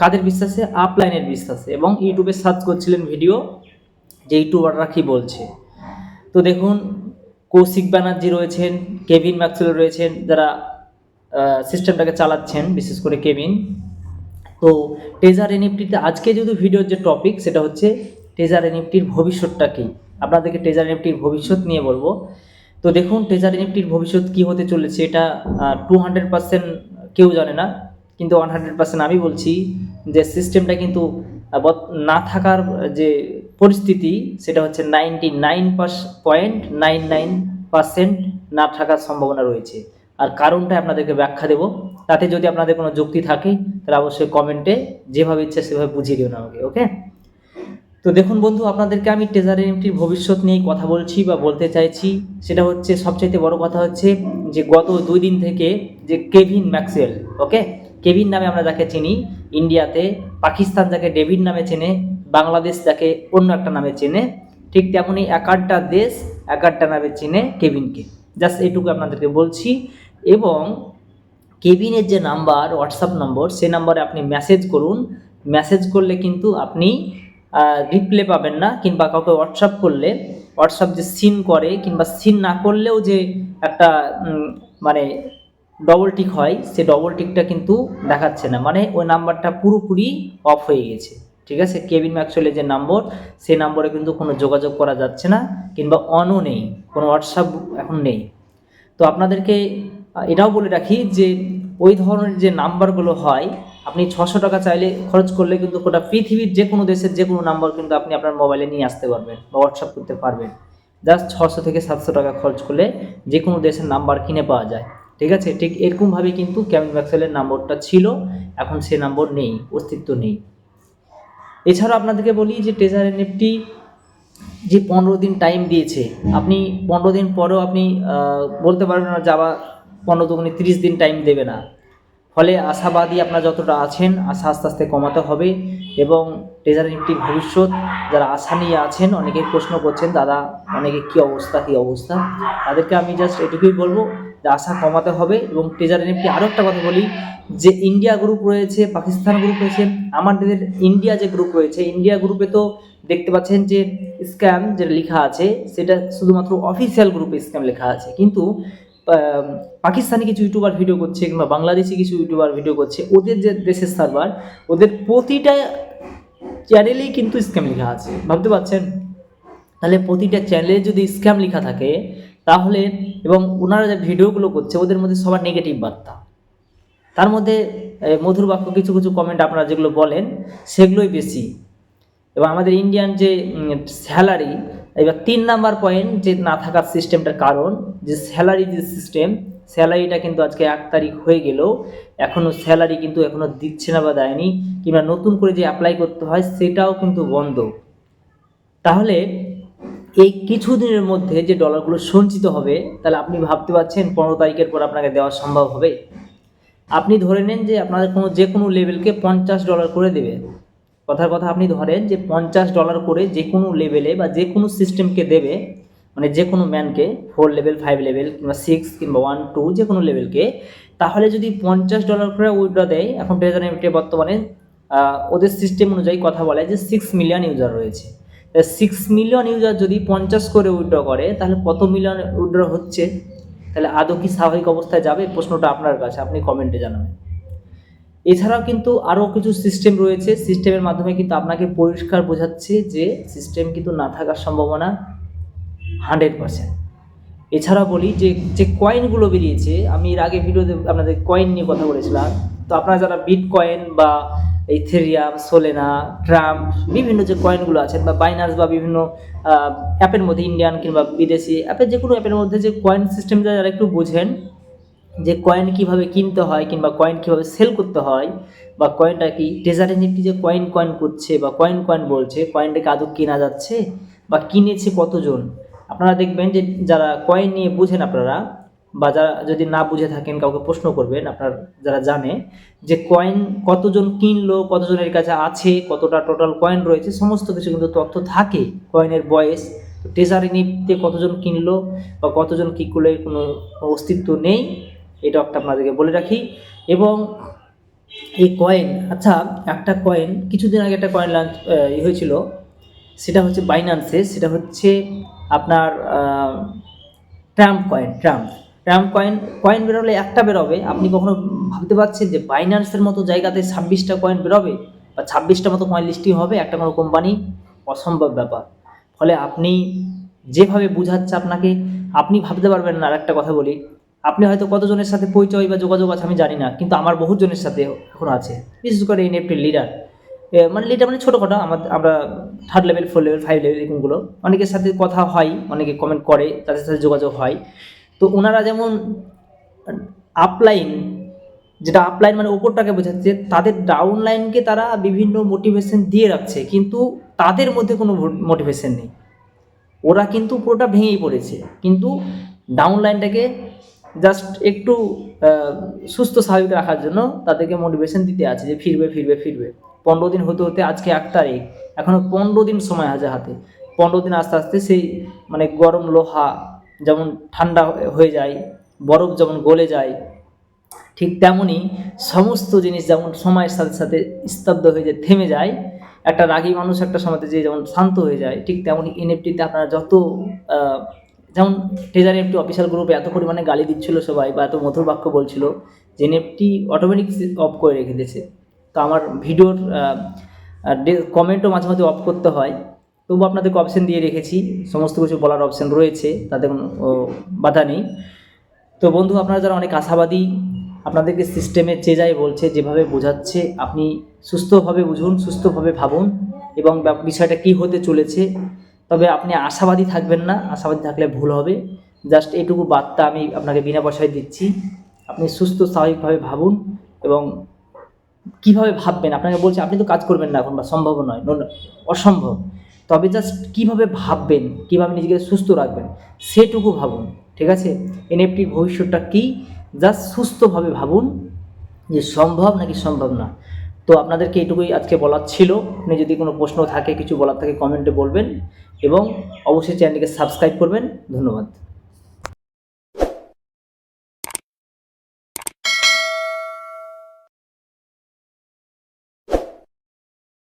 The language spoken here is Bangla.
কাদের বিশ্বাসে আপলাইনের বিশ্বাসে। এবং ইউটিউবে সার্চ করছিলেন ভিডিও যে ইউটিউবাররা কী বলছে। তো দেখুন, কৌশিক ব্যানার্জি রয়েছেন কেভিন ম্যাক্সওয়েল রয়েছেন, যারা সিস্টেমটাকে চালাচ্ছেন, বিশেষ করে কেভিন তো টেজার এনএফটিতে আজকে যেহেতু ভিডিওর যে টপিক সেটা হচ্ছে টেজার এনএফটির ভবিষ্যৎটা কী? আপনাদেরকে টেজার এনএফটির ভবিষ্যৎ নিয়ে বলব। তো দেখুন টেজার এনএফটির ভবিষ্যৎ কী হতে চলেছে, এটা টু হান্ড্রেড পার্সেন্ট কেউ জানে না। কিন্তু ওয়ান হান্ড্রেড পার্সেন্ট আমি বলছি যে সিস্টেমটা কিন্তু না থাকার যে পরিস্থিতি, সেটা হচ্ছে ninety nine point nine nine percent না থাকার সম্ভাবনা রয়েছে। আর কারণটা আপনাদেরকে ব্যাখ্যা দেবো। তাতে যদি আপনাদের কোনো যুক্তি থাকে, তাহলে অবশ্যই কমেন্টে যেভাবে ইচ্ছে সেভাবে বুঝিয়ে দিও না আমাকে, ওকে? তো দেখুন বন্ধু, আপনাদেরকে আমি টেজার এনএফটির ভবিষ্যৎ নিয়ে কথা বলছি বা বলতে চাইছি। সেটা হচ্ছে, সবচাইতে বড় কথা হচ্ছে যে গত দুই দিন থেকে যে কেভিন ম্যাক্সওয়েল ওকে? কেভিন নামে আমরা যাকে চিনি, ইন্ডিয়াতে, পাকিস্তান যাকে ডেভিড নামে চেনে, বাংলাদেশ যাকে অন্য একটা নামে চেনে, ঠিক তেমনই এক আধটা দেশ এক আধটা নামে চেনে কেভিনকে। জাস্ট এটুকু আপনাদেরকে বলছি। এবং কেবিনের যে নাম্বার, হোয়াটসঅ্যাপ নম্বর, সে নাম্বারে আপনি মেসেজ করুন। মেসেজ করলে কিন্তু আপনি রিপ্লে পাবেন না, কিংবা কাউকে হোয়াটসঅ্যাপ করলে, হোয়াটসঅ্যাপ যে সিন করে, কিংবা সিন না করলেও যে একটা মানে ডবল টিক হয়, সে ডবল টিকটা কিন্তু দেখাচ্ছে না। মানে ওই নাম্বারটা পুরোপুরি অফ হয়ে গেছে। ঠিক আছে? কেবিন ম্যাক্সওয়েলের যে নম্বর সেই নম্বরে কিন্তু কোনো যোগাযোগ করা যাচ্ছে না, কিংবা অনও নেই, কোনো হোয়াটসঅ্যাপ এখন নেই। তো আপনাদেরকে এটাও বলে রাখি যে, ওই ধরনের যে নাম্বারগুলো হয়, আপনি ছশো টাকা চাইলে খরচ করলে কিন্তু গোটা পৃথিবীর যে কোনো দেশের যে কোনো নাম্বার কিন্তু আপনি আপনার মোবাইলে নিয়ে আসতে পারবেন বা হোয়াটসঅ্যাপ করতে পারবেন। জাস্ট ছশো থেকে সাতশো টাকা খরচ করলে যে কোনো দেশের নাম্বার কিনে পাওয়া যায়। ঠিক আছে? ঠিক এরকমভাবে কিন্তু ক্যামিন ম্যাক্সেলের নম্বরটা ছিল। এখন সে নম্বর নেই, অস্তিত্ব নেই। এছাড়া আপনাদেরকে বলি যে ট্রেজার এনএফটি যে পনেরো দিন টাইম দিয়েছে, আপনি পনেরো দিন পরেও আপনি বলতে পারবেন না যাওয়া পনেরো দুগুনি তিরিশ দিন টাইম দেবে না। ফলে আশাবাদী আপনারা যতটা আছেন, আশা আস্তে আস্তে কমাতে হবে এবং ট্রেজার নিফটির ভবিষ্যৎ যারা আশা নিয়ে আছেন, অনেকেই প্রশ্ন করছেন, দাদা, অনেকে কী অবস্থা কী অবস্থা? তাদেরকে আমি জাস্ট এটুকুই বলব আশা কমাতে হবে এবং ট্রেজার নিফটি আরও একটা কথা বলি যে ইন্ডিয়া গ্রুপ রয়েছে পাকিস্তান গ্রুপ রয়েছে, আমাদের ইন্ডিয়া যে গ্রুপ রয়েছে ইন্ডিয়া গ্রুপে তো দেখতে পাচ্ছেন যে স্ক্যাম যেটা লেখা আছে, সেটা শুধুমাত্র অফিসিয়াল গ্রুপে স্ক্যাম লেখা আছে। কিন্তু পাকিস্তানি কিছু ইউটিউবার ভিডিও করছে কিংবা বাংলাদেশি কিছু ইউটিউবার ভিডিও করছে, ওদের যে দেশের সার্ভার ওদের প্রতিটা চ্যানেলেই কিন্তু স্ক্যাম লেখা আছে। ভাবতে পারছেন? তাহলে প্রতিটা চ্যানেলে যদি স্ক্যাম লেখা থাকে তাহলে এবং ওনারা যে ভিডিওগুলো করছে, ওদের মধ্যে সবার নেগেটিভ বার্তা। তার মধ্যে মধুর বাক্য কিছু কিছু কমেন্ট আপনারা যেগুলো বলেন, সেগুলোই বেশি। এবং আমাদের ইন্ডিয়ান যে স্যালারি এবার তিন নাম্বার পয়েন্ট যে না থাকার সিস্টেমটার কারণ, যে স্যালারি যে সিস্টেম স্যালারিটা কিন্তু আজকে এক তারিখ হয়ে গেলেও এখনও স্যালারি কিন্তু এখনও দিচ্ছে না বা দেয়নি, কিংবা নতুন করে যে অ্যাপ্লাই করতে হয়, সেটাও কিন্তু বন্ধ। তাহলে এই কিছু দিনের মধ্যে যে ডলারগুলো সঞ্চিত হবে, তাহলে আপনি ভাবতে পারছেন পনেরো তারিখের পর আপনাকে দেওয়া সম্ভব হবে। আপনি ধরে নেন যে আপনাদের কোনো যে কোনো লেভেলকে পঞ্চাশ ডলার করে দেবে। কথার কথা আপনি ধরেন যে পঞ্চাশ ডলার করে যে কোনো লেভেলে বা যে কোনো সিস্টেমকে দেবে মানে যে কোনো ম্যানকে ফোর লেভেল ফাইভ লেভেল কিংবা সিক্স কিংবা ওয়ান টু যে কোনো লেভেলকে তাহলে যদি পঞ্চাশ ডলার করে উইড্রো দেয়, এখন ট্রেজার বর্তমানে ওদের সিস্টেম অনুযায়ী কথা বলে যে সিক্স মিলিয়ন ইউজার রয়েছে। সিক্স মিলিয়ন ইউজার যদি পঞ্চাশ করে উইড্র করে, তাহলে কত মিলিয়ন উইড্রো হচ্ছে? তাহলে আদৌ কি স্বাভাবিক অবস্থায় যাবে? প্রশ্নটা আপনার কাছে, আপনি কমেন্টে জানাবেন। এছাড়াও কিন্তু আরও কিছু সিস্টেম রয়েছে। সিস্টেমের মাধ্যমে কিন্তু আপনাকে পরিষ্কার বোঝাচ্ছে যে সিস্টেম কিন্তু না থাকার সম্ভাবনা হান্ড্রেড পার্সেন্ট এছাড়া বলি যে যে কয়েনগুলো বেরিয়েছে, আমি এর আগে ভিডিওতে আপনাদের কয়েন নিয়ে কথা বলেছিলাম। তো আপনারা যারা বিট কয়েন বা ইথেরিয়াম সোলেনা ট্রাম্প বিভিন্ন যে কয়েনগুলো আছে, বা বাইনান্স বা বিভিন্ন অ্যাপের মধ্যে ইন্ডিয়ান কিংবা বিদেশি অ্যাপের যে কোনো অ্যাপের মধ্যে যে কয়েন সিস্টেম যারা একটু বোঝেন, যে কয়েন কীভাবে কিনতে হয় কিংবা কয়েন কীভাবে সেল করতে হয়, বা কয়েনটা কি ট্রেজারে নিফটি যে কয়েন কয়েন করছে বা কয়েন কয়েন বলছে কয়েনটাকে আদৌ কেনা যাচ্ছে, বা কিনেছে কতজন? আপনারা দেখবেন যে যারা কয়েন নিয়ে বুঝেন আপনারা বা যারা যদি না বুঝে থাকেন, কাউকে প্রশ্ন করবেন, আপনার যারা জানে যে কয়েন কতজন কিনলো, কতজনের কাছে আছে, কতটা টোটাল কয়েন রয়েছে, সমস্ত কিছু কিন্তু তথ্য থাকে কয়েনের বয়স ট্রেজারি নিতে কতজন কিনলো বা কতজন কী করলে কোনো অস্তিত্ব নেই এটা একটা আপনাদেরকে বলে রাখি। এবং এই কয়েন আচ্ছা একটা কয়েন কিছুদিন আগে একটা কয়েন লঞ্চ হয়েছিল, সেটা হচ্ছে বাইনান্সে সেটা হচ্ছে আপনার Trump coin Trump Trump coin coin বেরোলে একটা বেরোবে। আপনি কখনো ভাবতে পারছেন যে বাইন্যান্সের মতো জায়গাতে ছাব্বিশটা কয়েন বেরোবে? বা ছাব্বিশটা মতো কয়েন লিস্টিং হবে? একটা কোনো কোম্পানি অসম্ভব ব্যাপার। ফলে আপনি যেভাবে বুঝাচ্ছে আপনাকে, আপনি ভাবতে পারবেন না আর একটা কথা বলি। আপনি হয়তো কতজনের সাথে পরিচয় বা যোগাযোগ আছে আমি জানি না, কিন্তু আমার বহুজনের সাথে এখন আছে। বিশেষ করে এনএফটি লিডার মানে লিডার মানে ছোটোখাটো আমার আমরা third level four level five level এরকমগুলো। অনেকের সাথে কথা হয়, অনেকে কমেন্ট করে, তাদের সাথে যোগাযোগ হয়। তো ওনারা যেমন আপলাইন যেটা আপলাইন মানে ওপরটাকে বোঝাচ্ছে তাদের ডাউন লাইনকে তারা বিভিন্ন মোটিভেশন দিয়ে রাখছে, কিন্তু তাদের মধ্যে কোনো মোটিভেশন নেই। ওরা কিন্তু পুরোটা ভেঙেই পড়েছে, কিন্তু ডাউন লাইনটাকে জাস্ট একটু সুস্থ স্বাভাবিক রাখার জন্য তাদেরকে মোটিভেশন দিতে আছে, যে ফিরবে ফিরবে ফিরবে। পনেরো দিন হতে হতে আজকে এক তারিখ এখনও পনেরো দিন সময় আছে হাতে। পনেরো দিন আস্তে আস্তে সেই মানে গরম লোহা যেমন ঠান্ডা হয়ে যায়, বরফ যেমন গলে যায়, ঠিক তেমনই সমস্ত জিনিস যেমন সময়ের সাথে সাথে স্তব্ধ হয়ে যায়, থেমে যায়, একটা রাগী মানুষ একটা সময়তে যে যেমন শান্ত হয়ে যায়, ঠিক তেমনই এনএফটিতে আপনারা যত যেমন ট্রেজার এফটি অফিসিয়াল গ্রুপে এত পরিমাণে গালি দিচ্ছিল সবাই বা এত মধুর বাক্য বলছিল যে এনএফটি অটোমেটিক অফ করে রেখে দিয়েছে। তো আমার ভিডিওর কমেন্টও মাঝে মাঝে অফ করতে হয়। তবু আপনাদেরকে অপশন দিয়ে রেখেছি। সমস্ত কিছু বলার অপশন রয়েছে তাতে কোনো বাধা নেই। তো বন্ধু, আপনারা যারা অনেক আশাবাদী, আপনাদেরকে সিস্টেমে যে যাই বলছে, যেভাবে বোঝাচ্ছে, আপনি সুস্থভাবে বুঝুন, সুস্থভাবে ভাবুন এবং বিষয়টা কী হতে চলেছে। তবে আপনি আশাবাদী থাকবেন না, আশাবাদী থাকলে ভুল হবে। জাস্ট এটুকু বার্তা আমি আপনাকে বিনা পয়সায় দিচ্ছি। আপনি সুস্থ, স্বাভাবিকভাবে ভাবুন এবং কীভাবে ভাববেন? আপনাকে বলছি, আপনি তো কাজ করবেন না এখন, বা সম্ভব নয় অসম্ভব। তবে জাস্ট কীভাবে ভাববেন, কীভাবে নিজেকে সুস্থ রাখবেন, সেটুকু ভাবুন, ঠিক আছে? এনএফটির ভবিষ্যৎটা কী? জাস্ট সুস্থভাবে ভাবুন যে সম্ভব নাকি সম্ভব না। তো আপনাদেরকে এটুকুই আজকে বলার ছিল। আপনি যদি কোনো প্রশ্ন থাকে, কিছু বলার থাকে কমেন্টে বলবেন এবং অবশ্যই চ্যানেলকে সাবস্ক্রাইব করবেন। ধন্যবাদ।